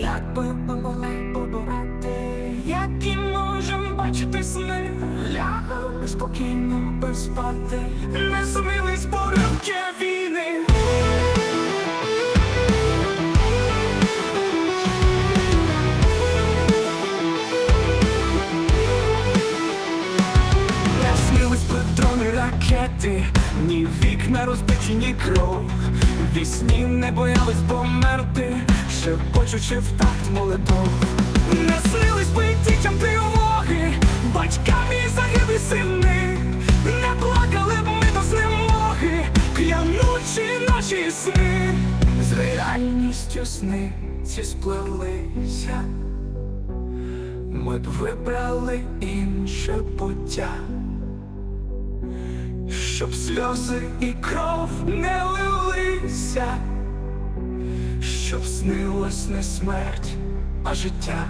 Як би ми могли побороти, які можем бачити сни, лягали спокійно без спати, не сумілись поривки війни. Ракети, ні вікна розбиті, ні кров. Вісні не боялись померти, шепочучи в такт молитов. Не снились би дітям тривоги, батькам і загиблі сини. Не плакали б ми до знемоги, п'янучі наші сни. З реальністю сни ці сплелися. Ми б вибрали інше пуття, щоб сльози і кров не лилися, щоб снилась не смерть, а життя.